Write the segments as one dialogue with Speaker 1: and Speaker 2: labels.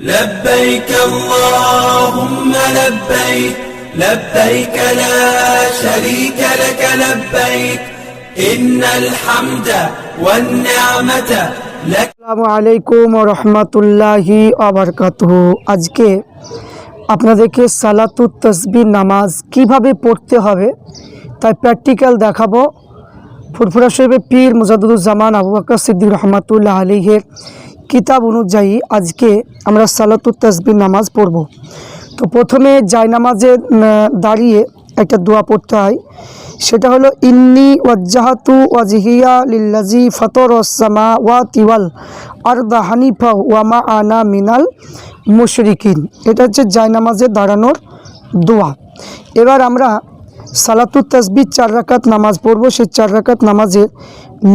Speaker 1: لبيك اللهم لبيك لبيك لا شريك لك لبيك إن الحمد والنعمة لك
Speaker 2: আসসালামু আলাইকুম রহমতুল্লাহি আবরকাতহ আজকে আপনাদেরকে সালাতু তসবির নামাজ কিভাবে পড়তে হবে তাই প্র্যাকটিক্যাল দেখাবো ফুরফুরা শরীফের পীর মুজাদুজ্জামান আবু বকর সিদ্দিক রহমতুল্লাহ আলীহের কিতাব অনুযায়ী আজকে আমরা সালাতু তসবির নামাজ পড়ব। তো প্রথমে নামাজে দাঁড়িয়ে একটা দোয়া পড়তে হয়। সেটা হলো, ইন্নি ওয়াজ্জাহাতু ওয়াজহিয়া লিল্লাজি ফতর ওয়াসমা ওয়া তিওয়াল আরদা হানিফা ওয়ামা আনা মিনাল মুশরিকিন। এটা হচ্ছে জায়নামাজে দাঁড়ানোর দোয়া। এবার আমরা সালাতু তসবির চার রাকাত নামাজ পড়ব। সেই চার রাকাত নামাজের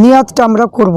Speaker 2: নিয়াতটা আমরা করব।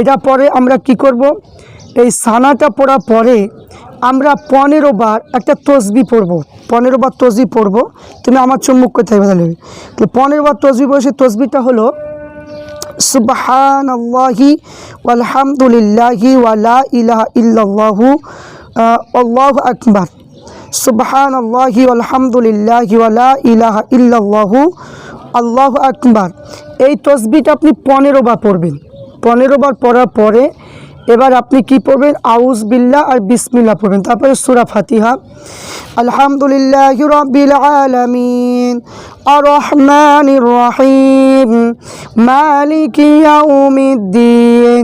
Speaker 2: এটা পরে আমরা কি করব? এই সানাটা পড়ার পরে আমরা পনেরো বার একটা তসবি পড়ব। পনেরো বার তসবি পড়ব। তুমি আমার চুম্বুক কোথায় তাহলে তো পনেরো বার তসবি পড়ে সেই তসবিটা হলো সুবহান আলহামদুলিল্লাহি ওয়ালা ইলাহা ইল্লাল্লাহু আল্লাহু আকবার। সুবহান আল্লাহি আলহামদুলিল্লাহি ওয়ালা ইলাহা ইল্লাল্লাহু, আল্লাহ আকবার। এই তসবিটা আপনি পনেরো বার পড়বেন। পনেরো বার পড়ার পরে এবার আপনি কি পড়বেন আউজ বিল্লাহ আর বিসমিল্লাহ পড়বেন তারপরে সুরা ফাতিহা আলহামদুলিল্লাহ রবিল আলমিন الرحمن الرحيم مالك يوم الدين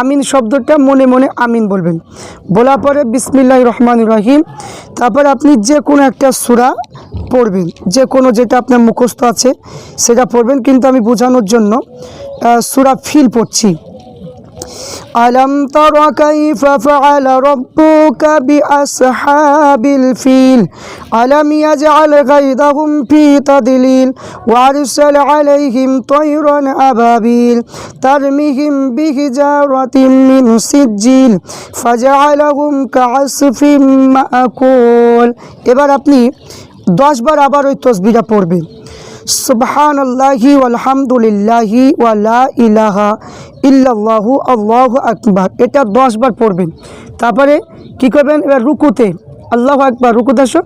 Speaker 2: আমিন শব্দটা মনে মনে আমিন বলবেন। বলার পরে বিসমিল্লাহ রহমান রহিম। তারপর আপনি যে কোনো একটা সুরা পড়বেন। যে কোনো যেটা আপনার মুখস্থ আছে, সেটা পড়বেন। কিন্তু আমি বোঝানোর জন্য সুরা ফিল পড়ছি। ألم تر كيف فعل ربك بأصحاب الفيل ألم يجعل غيظهم في تضليل وأرسل عليهم طيرا أبابيل ترميهم بحجارة من سجيل فجعلهم كعصف مأكول এবার আপনি দশ বার আবার ওই তসবিটা পড়বেন সুবহান আল্লাহি আলহামদুলিল্লাহি ওয়ালা ইলাহা ইল্লাল্লাহু, আল্লাহু আকবার। এটা দশবার পড়বেন। তারপরে কী করবেন? এবার রুকুতে, আল্লাহ আকবার, রুকুতে আসো।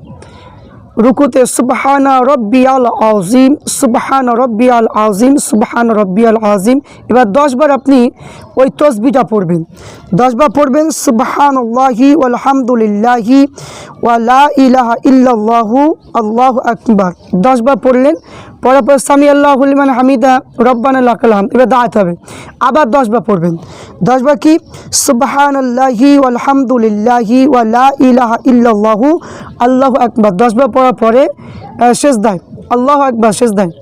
Speaker 2: রুকুতে সুবহানা রব্বি আল আজিম সুবহান রব্বি আল আজিম সুবহান রব্বি আল আজিম এবার দশবার আপনি ওই তসবিটা পড়বেন। দশবার পড়বেন সুবহান আল্লাহি আলহামদুলিল্লাহি ওয়ালা ইলাহা ইল্লাল্লাহু, আল্লাহ আকবার। দশবার পড়লেন পড়ার পর সামি আল্লাহ হুলিমান হামিদা, রব্বান আল্লাহ এবার দাঁড়াতে হবে। আবার দশবার পড়বেন। দশবার কি? সুবহান আল্লাহি আলহামদুলিল্লাহি ওয়ালা ইলাহা ইল্লাহু আল্লাহ আকবার। দশবার পড়ার পরে শেষ দায় আল্লাহ একবার শেষ দায়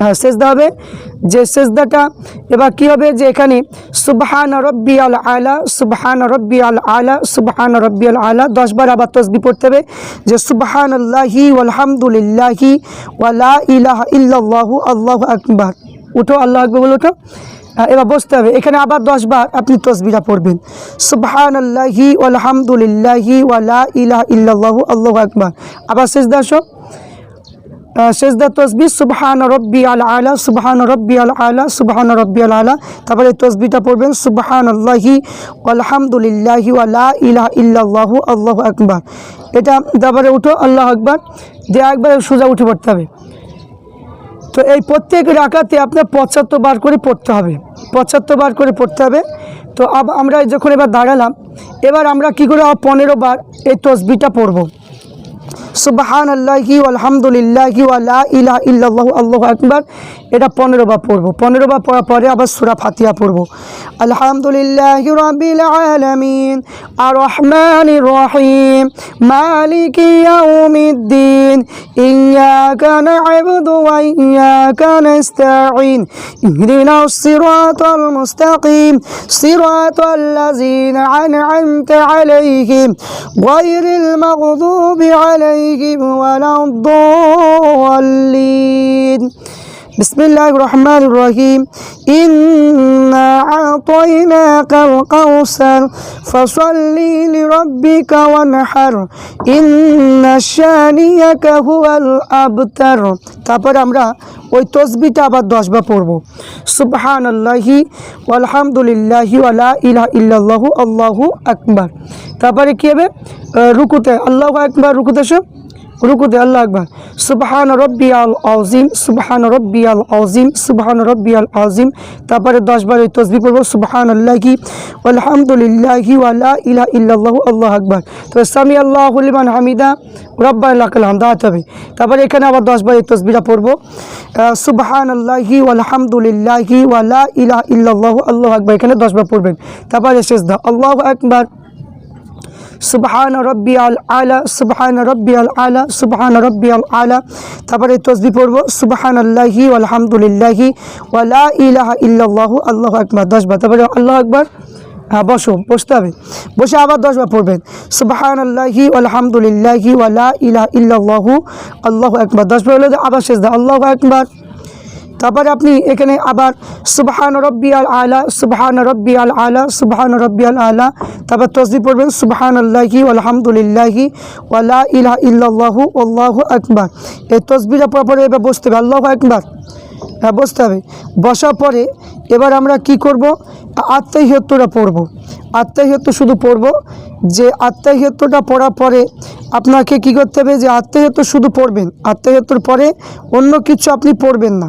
Speaker 2: হ্যাঁ সেজদা হবে। যে সেজদাটা এবার কি হবে যে এখানে সুবহান রব্বি আল আলা সুবহান রব্বি আল আলা সুবহান রব্বি আল আলা দশবার আবার তসবি পড়তে হবে। যে সুবহান আল্লাহি আলহামদুলিল্লাহি ওয়ালা ইলাহা ইল্লাল্লাহু আল্লাহু আকবার। উঠো আল্লাহ আকবর বলে উঠো। হ্যাঁ, এবার বসতে হবে। এখানে আবার দশবার আপনি তসবিটা পড়বেন। সুবহান আল্লাহি আলহামদুলিল্লাহি ওয়ালা ইলাহা ইল্লাল্লাহু আল্লাহু আকবার। আবার সেজদা আসো। সেজদা তসবি সুবহান রব্বি আল আলা, সুবহান রব্বি আল আলা, সুবহান রব্বি আল আলা। তারপরে তসবিটা পড়বেন সুবহান আল্লাহি আলহামদুলিল্লাহি ওয়ালা ইলাহা ইল্লাল্লাহু, আল্লাহ আকবার। এটা তারপরে উঠো, আল্লাহ আকবার। দিয়ে একবার সোজা উঠে পড়তে হবে। তো এই প্রত্যেক রাখাতে আপনার পঁচাত্তর বার করে পড়তে হবে। পঁচাত্তর বার করে পড়তে হবে। তো আমরা যখন এবার দাঁড়ালাম, এবার আমরা কি করে পনেরো বার এই তসবিটা পড়ব? সুবাহান আল্লাহি আলহামদুলিল্লাহি ওয়ালা ইলাহ ইল্লাল্লাহু, আল্লাহু আকবার। এটা পনেরো বার পড়ব পনেরো বার পড়ার পরে আবার সুরা ফাতিহা পড়ব। আলহামদুলিল্লাহি রাব্বিল আলামিন আর রহমানির রহিম, মালিকি ইয়াউমিদ্দিন ইয়াকা না'বুদু ওয়া ইয়াকা নাস্তাঈন, ইহদিনাস সিরাতাল মুস্তাকিম, সিরাতাল লাযিনা আন'আমতা আলাইহিম, গায়রিল মাগদুবি আলাইহিম عليهم ولا الضالين الرحمن الرحيم إنا أعطيناك القوثر فصل لربك وانحر إن شانيك هو الأبتر তারপর আমরা ওই তসবিটা আবার দশবার পড়বো সুবহান আল্লাহি আলহামদুলিল্লাহি ওয়ালা ইলাহা ইল্লাল্লাহু আল্লাহু আকবার তারপরে কি হবে আহ, রুকুতে আল্লাহু আকবার রুকুতে সব রুকুতে আল্লাহ আকবার। সুবহান রব্বি আল আজিম সুবহান রব্বি আল আজিম সুবহান রব্বি আল আজিম তারপরে দশবার ওই তসবি পড়ব সুবহান আল্লাহি আলহামদুলিল্লাহি ওয়ালা ইলাহা ইল্লাল্লাহু, আল্লাহ আকবার। তো সামি আল্লাহ লিমান হামিদা রব্বা লাকাল হামদ দাঁড়াতে হবে। তারপরে এখানে আবার দশবার এই তসবিটা পড়ব। সুবহান আল্লাহি আলহামদুলিল্লাহি ওয়ালা ইলাহা ইল্লাল্লাহু, আল্লাহ আকবার। এখানে দশবার পড়বেন। তারপরে শেষ দা আল্লাহ আকবার। সুবহান রব্বি আল আলা, সুবহান রব্বি আল আলা, সুবহান রব্বি আল আলা। তারপরে তসবি পড়ব সুবহান আল্লাহি আলহামদুলিল্লাহি ওয়ালা ইলাহা ইল্লাল্লাহু, আল্লাহু আকবার দশবার তারপরে আল্লাহ আকবার হ্যাঁ বসো, বসতে হবে। বসে আবার দশবার পড়বেন। সুবহান আল্লাহি আলহামদুলিল্লাহি ওয়ালা ইলাহা ইল্লাল্লাহু, আল্লাহু আকবার। দশবার হলে আবার শেষ দা আল্লাহু আকবার। তারপরে আপনি এখানে আবার সুবহান রব্বি আল আলা সুবহান রব্বি আল আলা সুবহান রব্বি আল আলা তারপর তসবি পড়বেন সুবহান আল্লাহি আলহামদুলিল্লাহি ওয়ালা ইলাহা ইল্লাল্লাহু, আল্লাহু আকবার। এই তসবিটা পড়ার পরে এবার বসতে হবে, আল্লাহু আকবার। হ্যাঁ বসতে হবে। বসার পরে এবার আমরা কি করব? আত্মাহিয়ত্বটা পড়ব। আত্মাহিয়ত্ব শুধু পড়ব যে আত্মাহিয়ত্বটা পড়ার পরে আপনাকে কি করতে হবে? যে আত্মাহিয়ত্ব শুধু পড়বেন। আত্মাহিয়ত্বর পরে অন্য কিছু আপনি পড়বেন না।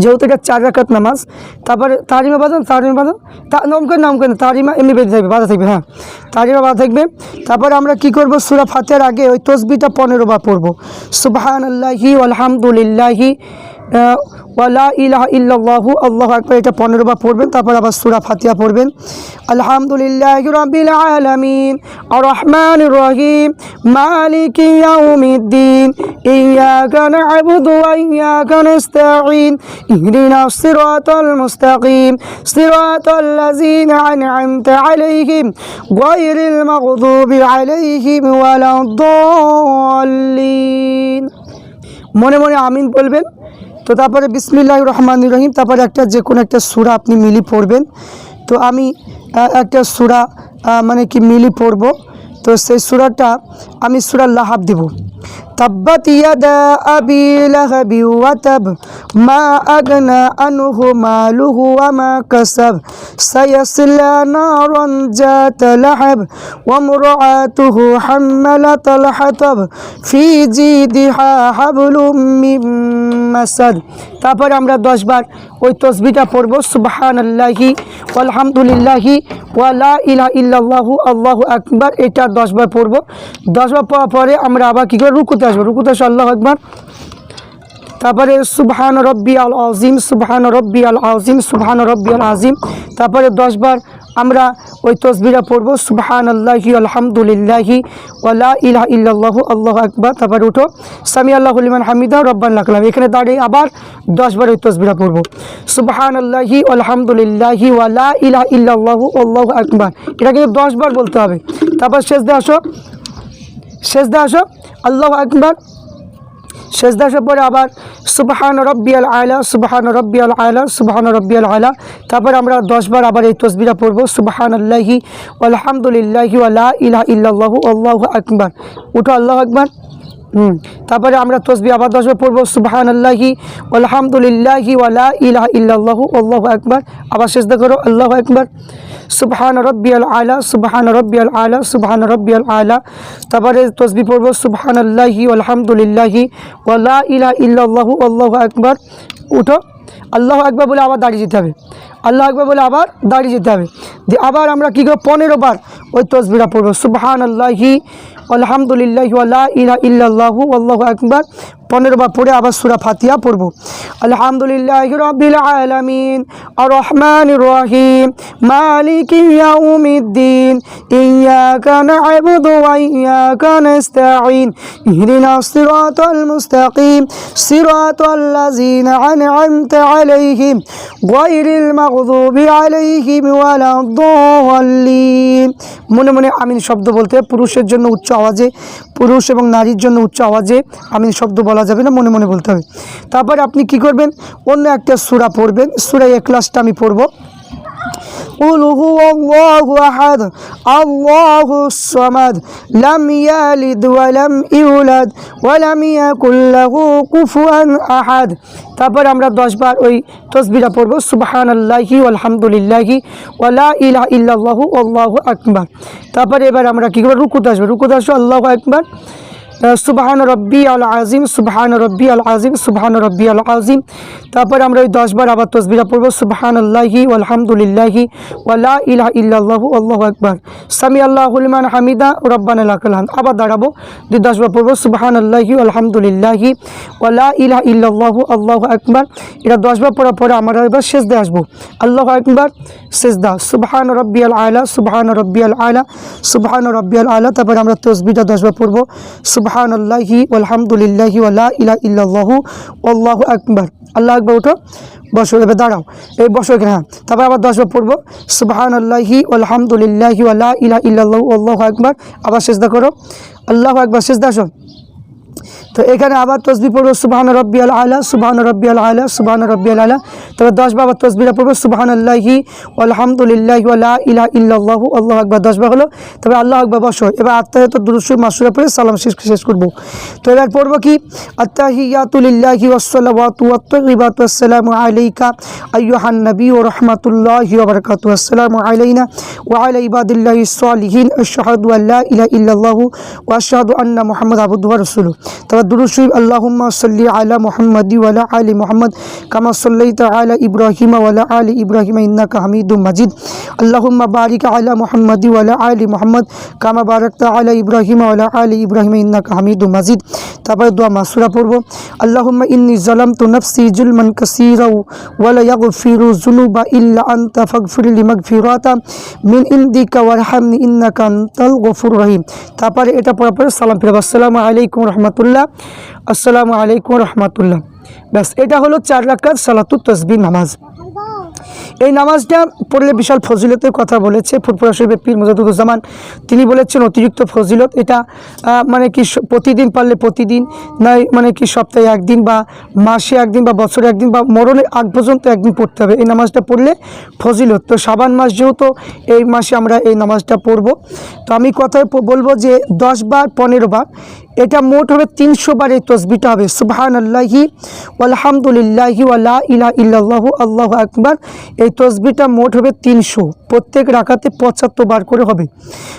Speaker 2: যেহেতু এটা চার রাকাত নামাজ, তারপরে তারিমা বাজান তারিমা বাজান, তা নাম করে নাম করে তারিমা এমনি বেঁধে থাকবে, বাঁধা থাকবে হ্যাঁ। তারিমা বাঁধা থাকবে। তারপরে আমরা কি করব? সুরা ফাতের আগে ওই তসবিটা পনেরো বার পড়ব। সুবাহান আল্লাহি আলহামদুলিল্লাহি ওয়ালা ইলাহা ইল্লাল্লাহু, আল্লাহু আকবার, এটা পনেরো বার পড়বেন, তারপর আবার সুরা ফাতিহা পড়বেন। আলহামদুলিল্লাহ রাব্বিল আলামিন। রহমান রহিম। মালিক ইয়াউমিদ্দিন। ইয়াকা না'বুদু ওয়া ইয়াকা নাস্তাঈন। ইহদিনাস সিরাতাল মুস্তাকিম। সিরাতাল লাযিনা আন'আমতা আলাইহিম গায়রিল মাগদুবি আলাইহিম ওয়ালাদ-দাল্লিন। মনে মনে আমিন বলবেন। তো তারপরে বিসমিল্লাহ রহমান রহিম, তারপরে একটা যে কোনো একটা সুরা আপনি মিলি পড়বেন। তো আমি একটা সুরা মানে কি মিলি পড়ব। তো সেই সুরাটা আমি সুরা লাহাব দিব। তাব্বাত ইয়াদা আবি লাহাবি ওয়াতাব মা আগনা আনহু মালুহু ওয়া মা কাসাব, সায়াসলা নারান জাত লাহাব, ওয়া মুরআতুহু হাম্মালাতাল হাতাব, ফি জিদিহা হাবলুম মিন মাসাদ। তারপরে আমরা দশবার ওই তসবিটা পড়ব সুবহান আল্লাহি আলহামদুলিল্লাহি ওয়ালা ইলাহা ইল্লাল্লাহু, আল্লাহু আকবার, এটা দশবার পড়ব। দশবার পড়ার পরে আমরা আবার কী করে রুকুতে আসব। রুকুতে আসব, আল্লাহ আকবার। তারপরে সুবহান রব্বি আল আজিম সুবহান রব্বি আল আজিম সুবহান রব্বি আল আজিম তারপরে দশবার আমরা ওই তসবিরা পড়ব সুবহান আল্লাহি আলহামদুলিল্লাহি ওয়ালা ইলাহা ইল্লাল্লাহু, আল্লাহ আকবার, তারপর উঠো সামি আল্লাহ লিমান হামিদা রব্বান লাকলাম এখানে দাঁড়িয়ে আবার দশবার ওই তসবিরা পড়ব সুবহান আল্লাহি আলহামদুলিল্লাহি ওয়ালা ইলাহা ইল্লাল্লাহু, আল্লাহু আকবার। এটা কিন্তু দশবার বলতে হবে। তারপর শেষ দিয়ে আসো শেষ দিয়ে আসো, আল্লাহ আকবার সেজদা আসার পরে আবার সুবহান রব্বিয়াল আয়লা সুবহান রব্বিয়াল আয়লা সুবহান রব্বিয়াল আয়লা তারপর আমরা দশবার আবার এই তসবিরা পড়ব সুবহান আল্লাহি আলহামদুলিল্লাহি ওয়ালা ইলাহ ইল্লাল্লাহু, আল্লাহ আকবার। উঠো, আল্লাহ আকবার। হুম, তারপরে আমরা তসবি আবার দশবার পড়ব সুবাহান আল্লাহি আলহামদুলিল্লাহি ওয়ালা ইলাহ ইল্লাল্লাহু, আল্লাহ আকবার। আবার শেষদা করো, আল্লাহু আকবার। সুবহান রব্বিয়াল আলা, সুবহান রব্বিয়াল আলা, সুবহান রব্বিয়াল আলা। তারপরে তসবি পড়ব সুবহান আল্লাহি আলহামদুলিল্লাহি ওয়াল্লা ইলা ইল্লাহু আল্লাহ আকবর। উঠো, আল্লাহ আকবর বলে আবার দাঁড়িয়ে যেতে হবে। আল্লাহ আকবর বলে আবার দাঁড়িয়ে যেতে হবে। দিয়ে আবার আমরা কী করব? পনেরো বার ওই তসবিরা পড়ব সুবহান আল্লাহি আলহামদুলিল্লাহ ইলা ইল্লাল্লাহু, আল্লাহু আকবার। পনেরো বার পড়ে আবার সুরা ফাতিহা পড়ব। আলহামদুলিল্লাহ রবিল আলামিন। রহমান রহিম। মালিক ইয়াউমিদ্দিন। ইয়াকা না'বুদু ওয়া ইয়াকা নাস্তাঈন। ইহদিনা সিরাতাল মুস্তাকিম। সিরাতাল লাযিনা আন'আমতা আলাইহিম গায়রিল মাগদুবি আলাইহিম ওয়ালাদ-দাল্লিন। মনে মনে আমিন শব্দ বলতে পুরুষের জন্য উচ্চ আওয়াজে, পুরুষ এবং নারীর জন্য উচ্চ আওয়াজে, আমি শব্দ বলা যাবে না, মনে মনে বলতে হবে। তারপরে আপনি কি করবেন? অন্য একটা সুরা পড়বেন। সূরা ক্লাসটা আমি পড়ব। قل هو الله أحد الله الصمد لم يلد ولم يولد ولم يكن له كفوا أحد তারপর আমরা দশবার ওই তসবিরা পড়বো সুবাহান আল্লাহি আলহামদুলিল্লাহি ওয়ালা ইলাহ ইল্লাল্লাহু আল্লাহু আকবার তারপর এবার আমরা কী করবো রুকুত আসবো রুকুত আসবো আল্লাহু আকবার সুবাহান রব্বি আল আজিম, সুবাহান রব্বি আল আজিম, সুবাহান রব্বি আল আজিম। তারপর আমরা ওই দশবার আবার তসবিরা পড়ব সুবাহান আল্লাহি আলহামদুলিল্লাহি ওয়ালা ইলাহ আল্লাহু আকবার। সামি আল্লাহুলমান হামিদা, রব্বান আলাকালাম আবার দাঁড়াবো, দুই দশবার পড়ব সুবাহান আল্লাহি আলহামদুলিল্লাহি ওয়ালা ইলাহ ইল্লাল্লাহু, আল্লাহু আকবার। এটা দশবার পড়ার পরে আমরা এবার দিয়ে আসব। আল্লাহ আকবার, সেজদা। সুবহান রব্বিয়াল আলা সুবহান রব্বিয়াল আলা সুবহান রব্বিয়াল আলা তারপরে আমরা তসবিটা দশবার পড়ব, সুবহান আল্লাহি আলহামদুলিল্লাহি ওয়ালা ইলা ইল্লাল্লাহু। আল্লাহু আকবার। আল্লাহ আকবার উঠো। বসো, এবার দাঁড়াও। এই বসো এখানে হ্যাঁ। তারপর আবার দশবার পড়ব। সুবহান আল্লাহি আলহামদুলিল্লাহি আল্লাহ ইলা ইহু আল্লাহ আকবার। আবার চেষ্টা করো। আল্লাহ আকবার চেষ্টা আসো। তো এখানে আবার তসবি পড়ব, সুবাহান রব্বি আল, সুবাহান রব্বি আল, সুবাহান রব্বি আল। তবে দশ বার তসবিরা পড়ব সুবাহান আল্লাহি আলহামদুলিল্লাহ আল্লাহ ইলা ইল্লাল্লাহু, আল্লাহ আকবার, দশ বার হলো। তবে আল্লাহ আকবার, বসো। এবার আত্মাহিত দুরুসু মাসুরা পড়ে সালাম শেষ শেষ করব। তো এবার পড়ব কি? আত্তাহিয়াতুলিল্লাহি আসসালামু আলাইকা আইয়ুহান নবী ওয়া রাহমাতুল্লাহি ওয়া বারাকাতুহু। আসসালামু আলাইনা ওয়া আলা ইবাদিল্লাহিস সালিহিন আশহাদু আল্লা ইলাহা ইল্লাল্লাহু ওয়া আশহাদু আন্না মুহাম্মাদ আবদুহু ওয়া রাসূলুহু। তবে দুরুদ শরীফ আল্লাহুম্মা সাল্লি আলা মুহাম্মাদি ওয়া আলা আলি মুহাম্মদ কামা সাল্লাইতা আলা ইব্রাহিম ওয়া আলা আলি ইব্রাহিম ইন্নাকা হামিদুম মাজিদ আল্লাহুম্মা বারিক আলা মুহাম্মাদি ওয়া আলা আলি মুহাম্মদ কামা বারাকতা আলা ইব্রাহিম ওয়া আলা আলি ইব্রাহিম ইন্নাকা হামিদুম মাজিদ তারপরে দোয়া মাসুরা পড়ব। আল্লাহুম্মা ইন্নি যালামতু নাফসি জুলমান কাসীরা ওয়া লা ইয়াগফিরু যুনুবা ইল্লা আনতা ফাগফির লি মাগফিরাতা মিন ইনদিকা ওয়ারহামনি ইন্নাকা আনতাল গফুরুর রহিম। তারপরে এটা পড়ার পরে সালাম ফিরাব আসসালামু আলাইকুম রহমতুল্লাহ। আসসালামু আলাইকুম রহমতুল্লাহ। ব্যাস, এটা হলো চার রাকাত সালাতুত তসবিহ নামাজ। এই নামাজটা পড়লে বিশাল ফজিলতের কথা বলেছে ফুরফুরা শরীফের পীর মুজাদুজ্জামান তিনি বলেছেন অতিরিক্ত ফজিলত, এটা মানে কি প্রতিদিন পারলে প্রতিদিন, নয় মানে কি সপ্তাহে একদিন বা মাসে একদিন বা বছরে একদিন বা মরণের আগ পর্যন্ত একদিন পড়তে হবে। এই নামাজটা পড়লে ফজিলত। তো সাবান মাস যেহেতু এই মাসে আমরা এই নামাজটা পড়ব, তো আমি কথায় বলব যে দশ বার, পনেরো বার, এটা মোট হবে তিনশো বার এই তসবিটা হবে। সুবহান আল্লাহি আলহামদুলিল্লাহি ওয়ালা ইলা ইল্লাল্লাহু, আল্লাহু আকবার। এই তসবিটা মোট হবে তিনশো। প্রত্যেক রাখাতে পঁচাত্তর বার করে হবে।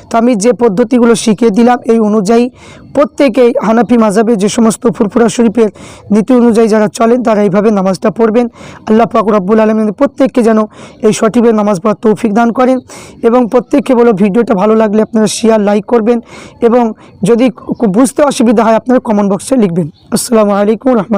Speaker 2: তো আমি যে পদ্ধতিগুলো শিখিয়ে দিলাম, এই অনুযায়ী প্রত্যেকেই হানাফি মাজাবে যে সমস্ত ফুরফুরা শরীফের নীতি অনুযায়ী যারা চলেন, তারা এইভাবে নামাজটা পড়বেন। আল্লাহ পাক রব্বুল আলমিন প্রত্যেককে যেন এই সঠিকভাবে নামাজ পড়ার তৌফিক দান করেন এবং প্রত্যেককে বলো, ভিডিওটা ভালো লাগলে আপনারা শেয়ার লাইক করবেন এবং যদি বুঝতে অসুবিধা হয়, আপনারা কমেন্ট বক্সে লিখবেন। আসসালামু আলাইকুম রহমত